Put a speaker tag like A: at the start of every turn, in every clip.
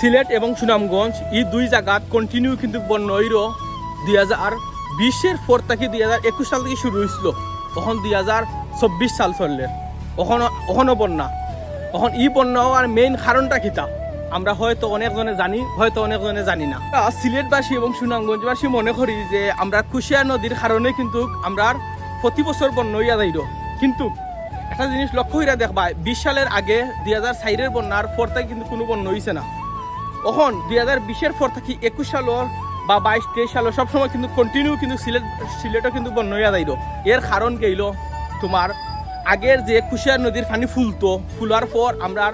A: সিলেট এবং সুনামগঞ্জ, এই দুই জায়গাত কন্টিনিউ কিন্তু বন্যা হইল দুই হাজার বিশের পর থেকে দুই হাজার একুশ সাল থেকে শুরু হয়েছিল তখন দুই হাজার চব্বিশ সাল চললে। ওখানো ওখানো বন্যা। তখন ই বন্যা হওয়ার মেইন কারণটা কিতা? আমরা হয়তো অনেকজনে জানি, হয়তো অনেকজনে জানি না। সিলেটবাসী এবং সুনামগঞ্জবাসী মনে করি যে আমরা কুশিয়া নদীর কারণে কিন্তু আমরা প্রতি বছর বন্যা হইয়া যাইল কিন্তু একটা জিনিস লক্ষ্য হইয়া দেখবা, বিশ সালের আগে দুই হাজার সাইরের বন্যার পর কিন্তু কোনো বন্যা হইছে না। তখন দুই হাজার বিশের পর থেকে একুশ সালের বা বাইশ, তেইশ সালের সবসময় কিন্তু কন্টিনিউ কিন্তু সিলেট, সিলেটও কিন্তু বন্যা হইয়া যাইল এর কারণ গেইল তোমার আগের যে কুশিয়ার নদীর পানি ফুলতো, ফুলার পর আমরা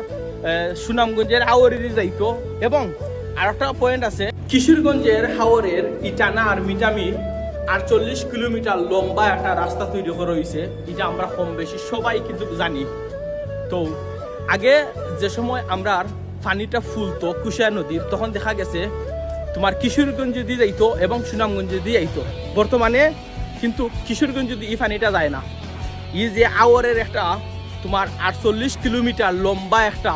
A: সুনামগঞ্জের হাওরে যাইতো এবং আর একটা পয়েন্ট আছে, কিশোরগঞ্জের হাওরের ইটানা আর মিটামি আটচল্লিশ কিলোমিটার লম্বা একটা রাস্তা তৈরি করা হয়েছে এটা আমরা কম বেশি সবাই কিন্তু জানি। তো আগে যে সময় আমরা পানিটা ফুলতো, কুশিয়া নদীর, তখন দেখা গেছে তোমার কিশোরগঞ্জ দিয়ে যাইতো এবং সুনামগঞ্জ দিয়ে যাইতো। বর্তমানে কিন্তু কিশোরগঞ্জ যদি এই পানিটা যায় না। ই যে আওয়ারের একটা তোমার আটচল্লিশ কিলোমিটার লম্বা একটা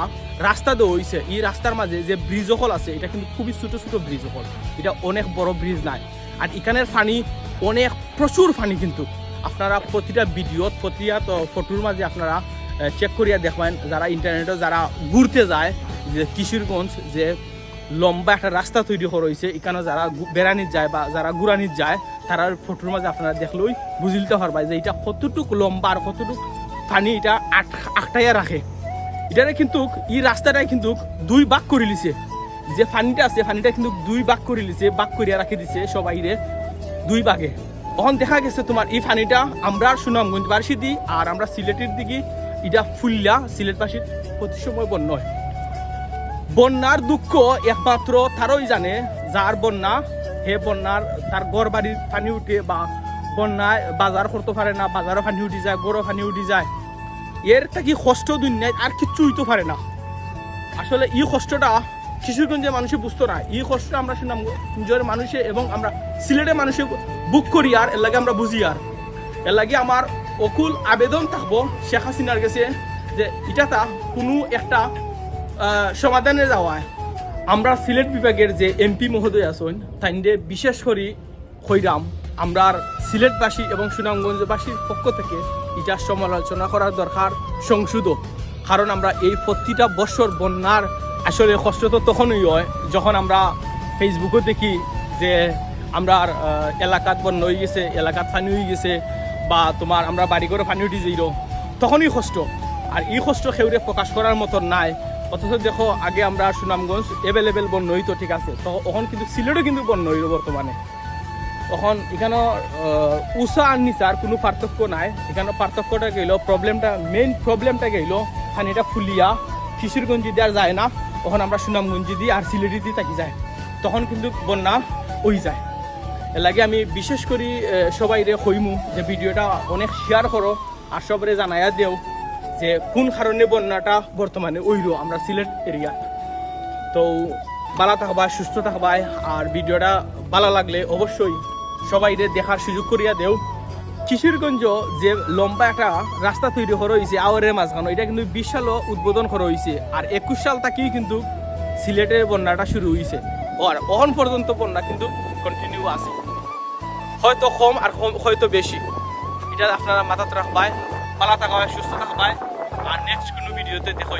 A: রাস্তা দেওয়া হয়েছে এই রাস্তার মাঝে যে ব্রিজ হল আছে, এটা কিন্তু খুবই ছোট ছোট ব্রিজ হল এটা অনেক বড় ব্রিজ নাই। আর এখানের পানি, অনেক প্রচুর পানি কিন্তু। আপনারা প্রতিটা ভিডিওত প্রতিটা ফটোর মাঝে আপনারা চেক করিয়া দেখবেন, যারা ইন্টারনেটে যারা ঘুরতে যায় যে কিশোরগঞ্জ যে লম্বা একটা রাস্তা তৈরি করা হয়েছে, এখানে যারা বেড়ানিত যায় বা যারা ঘুরানিত যায়, তারা ফটোর মাঝে আপনারা দেখলেই বুঝিলতে পারবা যে এটা কতটুক লম্বা আর কতটুক পানি এটা আট আটটাইয়া রাখে। এটারে কিন্তু এই রাস্তাটাই কিন্তু দুই বাক করে লিছে। যে পানিটা আছে, পানিটা কিন্তু দুই বাক করে লিছে বাক করিয়া রাখি দিছে সবাইরে দুই বাঘে তখন দেখা গেছে তোমার এই পানিটা আমরা সুনামগঞ্জ বার্ষি দিই আর আমরা সিলেটের দিকে এটা ফুললা সিলেটবাসীর প্রতি সময় বন্য হয়। বন্যার দুঃখ একমাত্র তারই জানে। যার বন্যা হে বন্যার তার ঘর বাড়ির পানি উঠে বা বন্যায় বাজার করতে পারে না, বাজারও পানি উঠে যায়, গড়ও পানি উঠে যায়। এর থাকি কষ্ট দুনিয়ায় আর কিচ্ছু হইতে পারে না। আসলে এই কষ্টটা কিশোরগঞ্জের মানুষে বুঝতো না। এই কষ্টটা আমরা নিজের মানুষে এবং আমরা সিলেটের মানুষে বুক করি আর এর লাগে আমরা বুঝি আর। এর লাগে আমার অকুল আবেদন থাকব শেখ হাসিনার কাছে যে এটা তা কোনো একটা সমাধানে যাওয়ায় আমরা সিলেট বিভাগের যে এমপি মহোদয় আছেন তাইন্ডে বিশেষ করে হইরাম আমরা সিলেটবাসী এবং সুনামগঞ্জবাসীর পক্ষ থেকে এটা সমালোচনা করার দরকার সংশোধক। কারণ আমরা এই প্রতিটা বছর বন্যার আসলে কষ্ট তো তখনই হয়, যখন আমরা ফেসবুকে দেখি যে আমরা এলাকাত বন্যা হয়ে গেছে, এলাকাত পানি হয়ে গেছে, বা তোমার আমরা বাড়ি করে পানি উঠে যাইল তখনই কষ্ট। আর এই কষ্ট সেউরে প্রকাশ করার মতন নাই। অথচ দেখো, আগে আমরা সুনামগঞ্জ এভেলেবেল বন্য হইতো ঠিক আছে। তো এখন কিন্তু সিলেটও কিন্তু বন্য হইল বর্তমানে। তখন এখানে উষা আর নিচার কোনো পার্থক্য নাই। এখানে পার্থক্যটা গেল প্রবলেমটা মেইন প্রবলেমটা গেল পানিটা ফুলিয়া কিশোরগঞ্জি দিয়ে আর যায় না। তখন আমরা সুনামগঞ্জি দিয়ে আর সিলেটি দিয়ে থাকি যায়। তখন কিন্তু বন্যা ওই যায়। লাগে আমি বিশেষ করে সবাই রে কইমু যে ভিডিওটা অনেক শেয়ার করো, আর সবরে জানাইয়া দেও। যে কোন কারণে বন্যাটা বর্তমানে ওইল আমরা সিলেট এরিয়া তো ভালো থাকবা, সুস্থ থাকবাই আর ভিডিওটা ভালো লাগলে অবশ্যই সবাই দেখার সুযোগ করিয়া দেও। কিশোরগঞ্জ যে লম্বা একটা রাস্তা তৈরি করা হয়েছে, আওয়ারের মাঝখানে, এটা কিন্তু বিশ সালও উদ্বোধন করা হয়েছে। আর একুশ সাল থেকেই কিন্তু সিলেটের বন্যাটা শুরু হয়েছে। আর অহন পর্যন্ত বন্যা কিন্তু কন্টিনিউ আছে। হয়তো কম আর কম, হয়তো বেশি। এটা আপনারা মাথাতে রাখবাই। ভালো থাকবাই, সুস্থ থাকবাই। আর নেক্সট কোনো ভিডিওতে দেখো